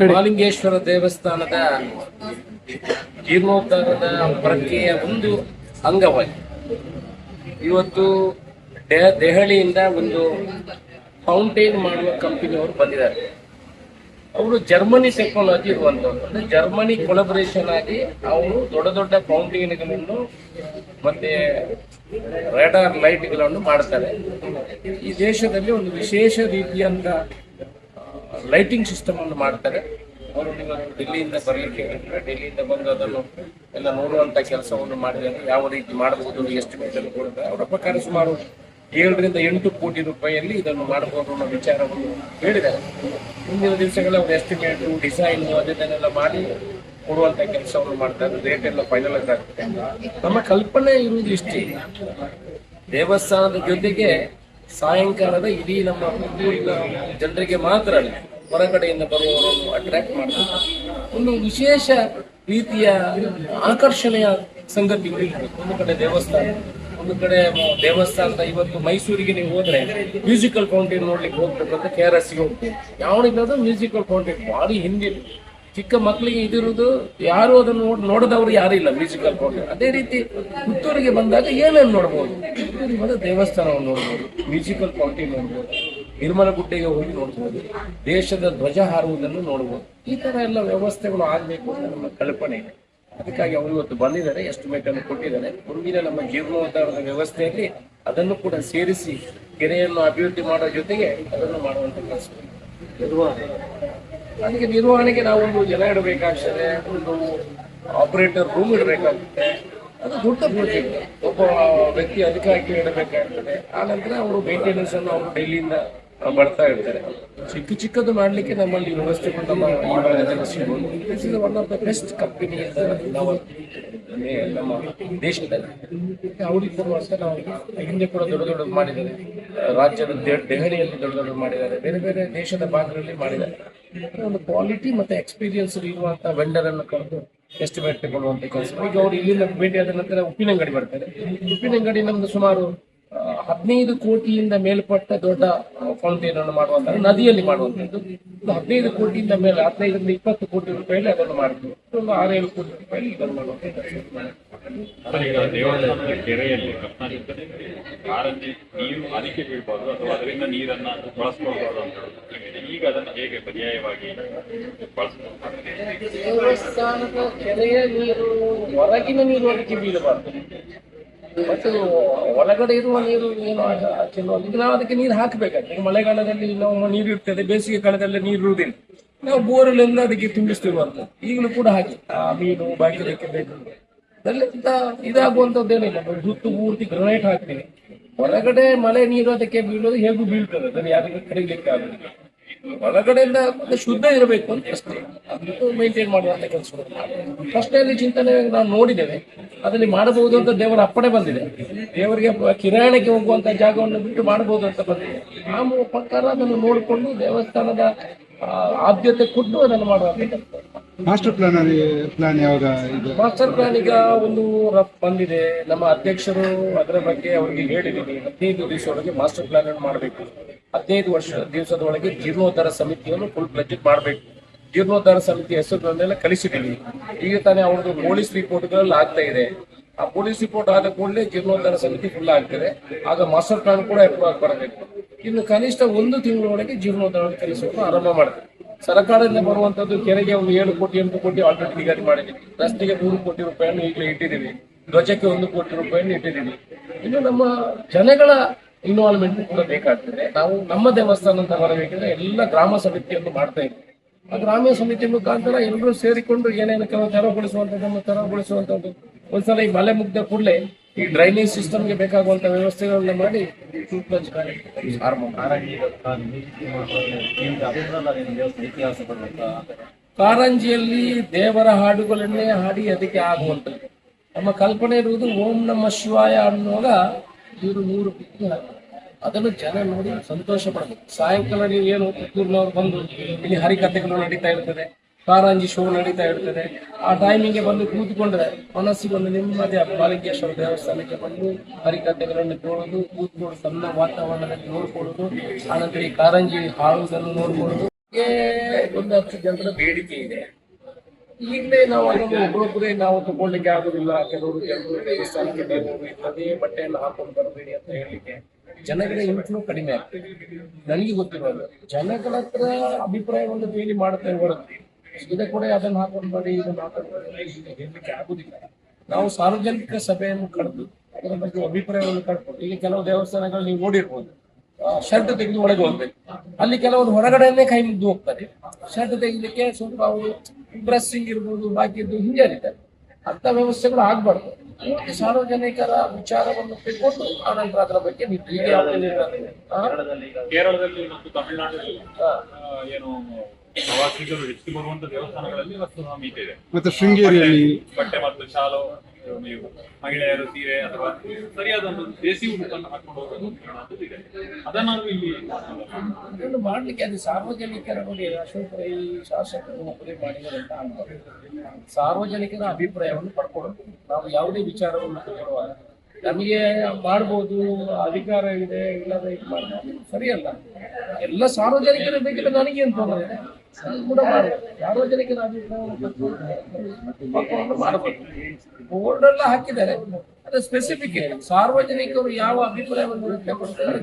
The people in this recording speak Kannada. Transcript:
ಮಹಾಲಿಂಗೇಶ್ವರ ದೇವಸ್ಥಾನದ ಜೀರ್ಣೋದ್ಧಾರದ ಪ್ರಕ್ರಿಯೆಯ ಒಂದು ಅಂಗವಾಗಿ ಇವತ್ತು ದೆಹ ದೆಹಲಿಯಿಂದ ಒಂದು ಫೌಂಟೇನ್ ಮಾಡುವ ಕಂಪನಿಯವರು ಬಂದಿದ್ದಾರೆ. ಅವರು ಜರ್ಮನಿ ಟೆಕ್ನಾಲಜಿ ಇರುವಂತವ್ರು. ಅಂದ್ರೆ ಜರ್ಮನಿ ಕೊಲಬರೇಷನ್ ಆಗಿ ಅವರು ದೊಡ್ಡ ದೊಡ್ಡ ಫೌಂಟೇನ್ಗಳನ್ನು ಮತ್ತೆ ರೇಡಾರ್ ಲೈಟ್ಗಳನ್ನು ಮಾಡ್ತಾರೆ ಈ ದೇಶದಲ್ಲಿ ಒಂದು ವಿಶೇಷ ರೀತಿಯಂತ ಲೈಟಿಂಗ್ ಸಿಸ್ಟಮ್ ಅನ್ನು ಮಾಡ್ತಾರೆ. ಅವರು ಇವತ್ತು ಡೆಲ್ಲಿಯಿಂದ ಬರಲಿಕ್ಕೆ ಹೇಳಿದ್ರೆ ಡೆಲ್ಲಿಯಿಂದ ಬಂದು ಅದನ್ನು ಎಲ್ಲ ನೋಡುವಂಥ ಕೆಲಸವನ್ನು ಮಾಡಿದರೆ ಯಾವ ರೀತಿ ಮಾಡಬಹುದು ಎಷ್ಟು ಮೀಟರ್ ಕೊಡ್ತಾರೆ ಅವರ ಪ್ರಕಾರ ಸುಮಾರು ಏಳರಿಂದ ಎಂಟು ಕೋಟಿ ರೂಪಾಯಿಯಲ್ಲಿ ಇದನ್ನು ಮಾಡಬಹುದು ಅನ್ನೋ ವಿಚಾರವನ್ನು ಹೇಳಿದ್ದಾರೆ. ಮುಂದಿನ ಅವರು ಎಸ್ಟಿಮೇಟ್ ಡಿಸೈನ್ ಅದನ್ನೆಲ್ಲ ಮಾಡಿ ಕೊಡುವಂತ ಕೆಲಸವನ್ನು ಮಾಡ್ತಾರೆ. ರೇಟ್ ಎಲ್ಲ ಫೈನಲೈಸ್ ಆಗ್ತದೆ ನಮ್ಮ ಕಲ್ಪನೆ ಇರುವುದು ಇಷ್ಟೇ. ದೇವಸ್ಥಾನದ ಜೊತೆಗೆ ಸಾಯಂಕಾಲದ ಇಡೀ ನಮ್ಮ ಊರಿನ ಜನರಿಗೆ ಮಾತ್ರ ಅಲ್ಲ ಹೊರಗಡೆಯಿಂದ ಬರುವವರನ್ನು ಅಟ್ರಾಕ್ಟ್ ಮಾಡ್ತಾರೆ. ಒಂದು ವಿಶೇಷ ರೀತಿಯ ಆಕರ್ಷಣೆಯ ಸಂಗತಿಗಳು. ಒಂದು ಕಡೆ ದೇವಸ್ಥಾನ, ಒಂದು ಕಡೆ ದೇವಸ್ಥಾನದ ಇವತ್ತು ಮೈಸೂರಿಗೆ ನೀವು ಹೋದ್ರೆ ಮ್ಯೂಸಿಕಲ್ ಫೌಂಟೇನ್ ನೋಡ್ಲಿಕ್ಕೆ ಹೋಗ್ಬೇಕು ಅಂತ ಕೆ ಆರ್ ಎಸ್ ಹೋಗ್ತೀವಿ ಯಾವನಿಲ್ಲದ ಮ್ಯೂಸಿಕಲ್ ಫೌಂಟೇನ್ ಭಾರಿ ಹಿಂದಿನ ಚಿಕ್ಕ ಮಕ್ಕಳಿಗೆ ಇದಿರುವುದು ಯಾರು ಅದನ್ನು ನೋಡಿ, ನೋಡದವರು ಯಾರು ಇಲ್ಲ ಮ್ಯೂಸಿಕಲ್ ಫೌಂಟೇನ್ ಅದೇ ರೀತಿ ಪುತ್ತೂರಿಗೆ ಬಂದಾಗ ಏನೇನು ನೋಡ್ಬೋದು? ಪುತ್ತೂರಿಗೆ ಬಂದ ದೇವಸ್ಥಾನವನ್ನು ನೋಡ್ಬೋದು ಮ್ಯೂಸಿಕಲ್ ಫೌಂಟೇನ್ ನೋಡ್ಬೋದು. ನಿರ್ಮಲ ಗುಡ್ಡೆಗೆ ಹೋಗಿ ನೋಡ್ಬೋದು. ದೇಶದ ಧ್ವಜ ಹಾರುವುದನ್ನು ನೋಡ್ಬೋದು. ಈ ತರ ಎಲ್ಲ ವ್ಯವಸ್ಥೆಗಳು ಆಗಬೇಕು ಅಂತ ನಮ್ಮ ಕಲ್ಪನೆ ಇದೆ. ಅದಕ್ಕಾಗಿ ಅವರು ಇವತ್ತು ಬಂದಿದ್ದಾರೆ ಎಸ್ಟಿಮೇಟ್ ಅನ್ನು ಕೊಟ್ಟಿದ್ದಾರೆ. ಮುಂದಿನ ನಮ್ಮ ಜೀರ್ಣೋದ್ಧಾರದ ವ್ಯವಸ್ಥೆಯಲ್ಲಿ ಅದನ್ನು ಕೂಡ ಸೇರಿಸಿ ಕೆರೆಯನ್ನು ಅಭಿವೃದ್ಧಿ ಮಾಡೋ ಜೊತೆಗೆ ಅದನ್ನು ಮಾಡುವಂತ ಕೆಲಸ ಅದಕ್ಕೆ ನಿರ್ವಹಣೆಗೆ ನಾವು ಒಂದು ಜನ ಇಡಬೇಕಾಗ್ತದೆ, ಒಂದು ಆಪರೇಟರ್ ರೂಮ್ ಇಡಬೇಕಾಗ್ತದೆ. ಅದು ದೊಡ್ಡ ಪ್ರಾಜೆಕ್ಟ್ ಒಬ್ಬ ವ್ಯಕ್ತಿ ಅದಕ್ಕಾಗಿ ಇಡಬೇಕಾಗ್ತದೆ ಆ ನಂತರ ಅವರು ಮೇಂಟೆನೆನ್ಸ್ ಅನ್ನು ಅವರು ಡೈಲಿಯಿಂದ ಬರ್ತಾ ಇರ್ತಾರೆ. ಚಿಕ್ಕ ಚಿಕ್ಕದು ಮಾಡ್ಲಿಕ್ಕೆ ನಮ್ಮಲ್ಲಿ ವ್ಯವಸ್ಥೆ ಕೂಡ ಆಫ್ ದ ಬೆಸ್ಟ್ ಕಂಪನಿ ಅಂತ ನಮ್ಮ ದೇಶದಲ್ಲಿ. ಅವ್ರಿಗೆ ನಾವು ಹಿಂದೆ ಕೂಡ ದೊಡ್ಡ ದೊಡ್ಡದು ಮಾಡಿದ್ದಾರೆ. ರಾಜ್ಯದ ದೆಹಲಿಯಲ್ಲಿ ದೊಡ್ಡ ದೊಡ್ಡ ಮಾಡಿದ್ದಾರೆ. ಬೇರೆ ಬೇರೆ ದೇಶದ ಭಾಗಗಳಲ್ಲಿ ಮಾಡಿದ್ದಾರೆ. ಒಂದು ಕ್ವಾಲಿಟಿ ಮತ್ತೆ ಎಕ್ಸ್ಪೀರಿಯನ್ಸ್ ಇರುವಂತಹ ವೆಂಡರ್ ಅನ್ನು ಕರೆದು ಎಸ್ಟಿಮೇಟ್ ತಗೊಳ್ಳುವಂತ ಕೆಲಸ. ಈಗ ಅವ್ರು ಇಲ್ಲಿಂದ ಭೇಟಿ ಆದ ನಂತರ ಉಪ್ಪಿನಂಗಡಿ ಬರ್ತಾರೆ. ಉಪ್ಪಿನಂಗಡಿ ನಮ್ದು ಸುಮಾರು ಹದಿನೈದು ಕೋಟಿಯಿಂದ ಮೇಲ್ಪಟ್ಟ ದೊಡ್ಡ ಫೌಂಟೇನ್ ಅನ್ನು ಮಾಡುವಂತ ನದಿಯಲ್ಲಿ ಮಾಡುವಂತದ್ದು ಹದಿನೈದು ಕೋಟಿಯಿಂದ ಮೇಲೆ ಹದಿನೈದರಿಂದ ಇಪ್ಪತ್ತು ಕೋಟಿ ರೂಪಾಯಿ ಅದನ್ನು ಮಾಡ್ತೀವಿ ಒಂದು ಆರೇಳು ಕೋಟಿ ರೂಪಾಯಿ ಇದನ್ನು ಮಾಡುವಂತ ದೇವಸ್ಥಾನದ ಕೆರೆಯ ನೀರು ಹೊರಗಿನ ನೀರು ಅದಕ್ಕೆ ಬೀಳಬಾರ್ದು. ಮತ್ತು ಒಳಗಡೆ ಇರುವ ನೀರು ಏನು ನಾವು ಅದಕ್ಕೆ ನೀರು ಹಾಕಬೇಕಾಗ್ತದೆ. ಮಳೆಗಾಲದಲ್ಲಿ ನಾವು ನೀರು ಇರ್ತದೆ ಬೇಸಿಗೆ ಕಾಲದಲ್ಲಿ ನೀರು ಇರುವುದಿಲ್ಲ ನಾವು ಬೋರಲ್ಲೆಲ್ಲ ಅದಕ್ಕೆ ತುಂಬಿಸ್ತಿರುವಂಥದ್ದು. ಈಗಲೂ ಕೂಡ ಹಾಗೆ. ಆ ಮೀನು ಬಾಕಿ. ಅದಕ್ಕೆ ಬೇಕು ಅದರಿಂದ ಇದಾಗುವಂಥದ್ದೇನಿಲ್ಲ ಏನಿಲ್ಲ ಸುತ್ತು ಪೂರ್ತಿ ಗ್ರನೈಟ್ ಹಾಕ್ತೀವಿ. ಹೊರಗಡೆ ಮಳೆ ನೀರು ಅದಕ್ಕೆ ಬೀಳೋದು ಹೇಗೂ ಬೀಳ್ತದೆ. ಅದನ್ನು ಯಾರಿಗೂ ಕಡಿಲಿಕ್ಕೆ ಆಗುದಿಲ್ಲ ಹೊರಗಡೆಯಿಂದ ಮತ್ತೆ ಶುದ್ಧ ಇರಬೇಕು ಅಂತ ಅಷ್ಟೇ. ಅದು ಮೇಂಟೈನ್ ಮಾಡುವಂತ ಕೆಲಸ ಫಸ್ಟ್ ಅಲ್ಲಿ ಚಿಂತನೆ ನಾವು ನೋಡಿದ್ದೇವೆ. ಅದರಲ್ಲಿ ಮಾಡಬಹುದು ಅಂತ ದೇವರ ಅಪ್ಪಣೆ ಬಂದಿದೆ. ದೇವರಿಗೆ ಕಿರಾಣಕ್ಕೆ ಹೋಗುವಂತ ಜಾಗವನ್ನು ಬಿಟ್ಟು ಮಾಡಬಹುದು ಅಂತ ಬಂದಿದೆ. ಆ ಮೂ- ಪ್ರಕಾರ ಅದನ್ನು ನೋಡಿಕೊಂಡು ದೇವಸ್ಥಾನದ ಆದ್ಯತೆ ಕೊಟ್ಟು ಅದನ್ನು ಮಾಡುವಂತ ಮಾಸ್ಟರ್ ಪ್ಲಾನ್ ಪ್ಲಾನ್ ಯಾವಾಗ ಮಾಸ್ಟರ್ ಪ್ಲಾನ್ ಈಗ ಒಂದು ರಫ್ ಬಂದಿದೆ. ನಮ್ಮ ಅಧ್ಯಕ್ಷರು ಅದರ ಬಗ್ಗೆ ಅವರಿಗೆ ಹೇಳಿದ್ದೀನಿ. ಹದಿನೈದು ದಿವಸದೊಳಗೆ ಮಾಸ್ಟರ್ ಪ್ಲಾನ್ ಅನ್ನು ಮಾಡಬೇಕು. ಹದಿನೈದು ವರ್ಷ ದಿವಸದೊಳಗೆ ಜೀರ್ಣೋದ್ಧಾರ ಸಮಿತಿಯನ್ನು ಫುಲ್ ಪ್ಲಜೆಟ್ ಮಾಡಬೇಕು. ಜೀರ್ಣೋದ್ಧಾರ ಸಮಿತಿ ಹೆಸರುಗಳನ್ನೆಲ್ಲ ಕಳಿಸಿದ್ದೀವಿ ಈಗ ತಾನೇ ಅವ್ರದ್ದು ಪೊಲೀಸ್ ರಿಪೋರ್ಟ್ಗಳಲ್ಲಿ ಆಗ್ತಾ ಇದೆ. ಆ ಪೊಲೀಸ್ ರಿಪೋರ್ಟ್ ಆದ ಕೂಡಲೇ ಜೀರ್ಣೋದ್ಧಾರ ಸಮಿತಿ ಫುಲ್ ಆಗ್ತದೆ. ಆಗ ಮಾಸ್ಟರ್ ಪ್ಲಾನ್ ಕೂಡ ಅಪ್ರೂವ್ ಬರಬೇಕು. ಇನ್ನು ಕನಿಷ್ಠ ಒಂದು ತಿಂಗಳೊಳಗೆ ಜೀರ್ಣೋದ್ಧಾರ ಕೆಲಸವನ್ನು ಆರಂಭ ಮಾಡಿದೆ ಸರ್ಕಾರದಿಂದ ಬರುವಂತದ್ದು ಕೆರೆಗೆ ಒಂದು ಏಳು ಕೋಟಿ, ಎಂಟು ಕೋಟಿ ಆಲ್ರೆಡಿ ನಿಗದಿ ಮಾಡಿದ್ದೀವಿ ರಸ್ತೆಗೆ ಮೂರು ಕೋಟಿ ರೂಪಾಯಿಯನ್ನು ಈಗಲೇ ಇಟ್ಟಿದ್ದೀವಿ. ಧ್ವಜಕ್ಕೆ ಒಂದು ಕೋಟಿ ರೂಪಾಯಿಯನ್ನು ಇಟ್ಟಿದ್ದೀವಿ. ಇನ್ನು ನಮ್ಮ ಜನಗಳ ಇನ್ವಾಲ್ವ್ಮೆಂಟ್ ಕೂಡ ಬೇಕಾಗ್ತದೆ ನಾವು ನಮ್ಮ ದೇವಸ್ಥಾನ ಅಂತ ಬರಬೇಕಿದ್ರೆ ಎಲ್ಲ ಗ್ರಾಮ ಸಮಿತಿಯನ್ನು ಮಾಡ್ತಾ ಇದ್ದೀವಿ ಆ ಗ್ರಾಮ ಸಮಿತಿ ಮುಖಾಂತರ ಎಲ್ಲರೂ ಸೇರಿಕೊಂಡು ಏನೇನು ಕೆಲವು ತೆರವುಗೊಳಿಸುವಂಥದ್ದನ್ನು ತೆರವುಗೊಳಿಸುವಂಥದ್ದು ಒಂದ್ಸಲ ಈ ಮಲೆ ಮುಗ್ದ ಕೂಡಲೇ ಈ ಡ್ರೈನೇಜ್ ಸಿಸ್ಟಮ್ಗೆ ಬೇಕಾಗುವಂತ ವ್ಯವಸ್ಥೆಗಳನ್ನ ಮಾಡಿ. ಕಾರಂಜಿಯಲ್ಲಿ ದೇವರ ಹಾಡುಗಳನ್ನೇ ಹಾಡಿ ಅದಕ್ಕೆ ಆಗುವಂಥದ್ದು ನಮ್ಮ ಕಲ್ಪನೆ ಇರುವುದು ಓಂ ನಮ ಶಿವಾಯ ಅನ್ನುವಾಗ ಇವರು ಹಾಕಿ ಅದನ್ನು ಜನ ನೋಡಿ ಸಂತೋಷ ಪಡಬೇಕು ಸಾಯಂಕಾಲ ನೀವು ಏನು ಪುತ್ತೂರಿನವ್ರು ಬಂದು ಇಲ್ಲಿ ಹರಿಕಥೆಗಳು ನಡೀತಾ ಇರ್ತದೆ, ಕಾರಂಜಿ ಶೋ ನಡೀತಾ ಇರ್ತದೆ. ಆ ಟೈಮಿಗೆ ಬಂದು ಕೂತ್ಕೊಂಡ್ರೆ ಮನಸ್ಸಿಗೆ ಒಂದು ನೆಮ್ಮದಿ ಬಾಲಿಂಗೇಶ್ವರ ದೇವಸ್ಥಾನಕ್ಕೆ ಬಂದು ಹರಿಕಥೆಗಳನ್ನು ಕೇಳೋದು, ಕೂತ್ಕೊಂಡು ಸಣ್ಣ ವಾತಾವರಣದಲ್ಲಿ ನೋಡ್ಕೊಳ್ಳೋದು, ಆನಂತರ ಈ ಕಾರಂಜಿ ಹಾಡುವುದನ್ನು ನೋಡ್ಕೊಳ್ಳೋದು. ಒಂದು ಹತ್ತು ಜನರ ಬೇಡಿಕೆ ಇದೆ. ಈಗಲೇ ನಾವು ಅದನ್ನು ಒಬ್ಬರೊಬ್ಬರೇ ನಾವು ತಗೊಳ್ಳಿಕ್ಕೆ ಆಗುದಿಲ್ಲ. ಕೆಲವರು ಜನರು ದೇವಸ್ಥಾನಕ್ಕೆ ಬೇಕು ಅದೇ ಎಲ್ಲ ಹಾಕೊಂಡು ಬರಬೇಡಿ ಅಂತ ಹೇಳಲಿಕ್ಕೆ ಜನಗಳ ಇಂಟ್ನು ಕಡಿಮೆ ಆಗ್ತದೆ. ನನಗೆ ಗೊತ್ತಿರೋದು, ಜನಗಳ ಹತ್ರ ಅಭಿಪ್ರಾಯವನ್ನು ಬೇಲಿ ಮಾಡ್ತಾ ಹೊರತು ಇದೆ ಕೂಡ ಅದನ್ನು ಹಾಕೊಂಡು ಬಡಿ ಇದನ್ನು ಹಾಕೊಂಡು ಹೇಳಲಿಕ್ಕೆ ಆಗುದಿಲ್ಲ. ನಾವು ಸಾರ್ವಜನಿಕ ಸಭೆಯನ್ನು ಕಳೆದು ಅದರ ಬಗ್ಗೆ ಅಭಿಪ್ರಾಯವನ್ನು ಕಳ್ಕೊಂಡು ಈಗ ಕೆಲವು ದೇವಸ್ಥಾನಗಳು ನೀವು ನೋಡಿರ್ಬೋದು. ಶರ್ಟ್ ತೆಗೆದು ಒಳಗೆ ಹೋಗ್ಬೇಕು. ಅಲ್ಲಿ ಕೆಲವರು ಹೊರಗಡೆಯನ್ನೇ ಕೈ ಮುಗ್ದು ಹೋಗ್ತಾರೆ. ಶರ್ಟ್ ತೆಗಿಲಿಕ್ಕೆ ಸ್ವಲ್ಪ ಅವರು ಡ್ರೆಸ್ಸಿಂಗ್ ಇರ್ಬೋದು ಬಾಕಿದ್ದು ಹಿಂಗೆ ಹರಿತಾರೆ ಅಂತ ವ್ಯವಸ್ಥೆಗಳು ಆಗ್ಬಾರ್ದು. ಪೂರ್ತಿ ಸಾರ್ವಜನಿಕರ ವಿಚಾರವನ್ನು ತೆಗೆದುಕೊಂಡು ಆನಂತರ ಅದರ ಬಗ್ಗೆ. ಕೇರಳದಲ್ಲಿ ಮತ್ತು. ಆ, ಏನು ಪ್ರವಾಸಿಗರು ಹೆಚ್ಚು ಬರುವಂತ ದೇವಸ್ಥಾನಗಳಲ್ಲಿ ವಸ್ತು ಇದೆ. ಮತ್ತೆ ಶೃಂಗೇರಿಯಲ್ಲಿ. ಬಟ್ಟೆ ಮತ್ತು ಶಾಲು. ನೀವು ಮಹಿಳೆಯರು ಸೀರೆ ಅಥವಾ ಸರಿಯಾದ ಒಂದು ದೇಸಿ ಉಡುಪನ್ನು ಹಾಕೊಂಡು ಹೋಗೋದು ಇದೆ. ಅದನ್ನು ಇಲ್ಲಿ ಅದನ್ನು ಮಾಡ್ಲಿಕ್ಕೆ ಅದು ಸಾರ್ವಜನಿಕರ ನೋಡಿ ಅಶೋಕ ಶಾಸಕರು ಒಪ್ಪದೆ ಮಾಡಿದಂತ. ಸಾರ್ವಜನಿಕರ ಅಭಿಪ್ರಾಯವನ್ನು ಪಡ್ಕೊಳ್ಬೇಕು ನಾವು ಯಾವುದೇ ವಿಚಾರವನ್ನು ಕೊಡುವಾಗ ನಮಗೆ ಮಾಡ್ಬೋದು, ಅಧಿಕಾರ ಇದೆ, ಇಲ್ಲದ ಸರಿಯಲ್ಲ. ಎಲ್ಲ ಸಾರ್ವಜನಿಕರ ಬೇಕಿಲ್ಲ ನನಗೇನು ತೊಂದರೆ ಬೋರ್ಡ್ ಎಲ್ಲ ಹಾಕಿದ್ದಾರೆ. ಅದೇ ಸ್ಪೆಸಿಫಿಕ್ ಸಾರ್ವಜನಿಕರು ಯಾವ ಅಭಿಪ್ರಾಯವನ್ನು ವ್ಯಕ್ತಪಡಿಸ್ತಾರೆ?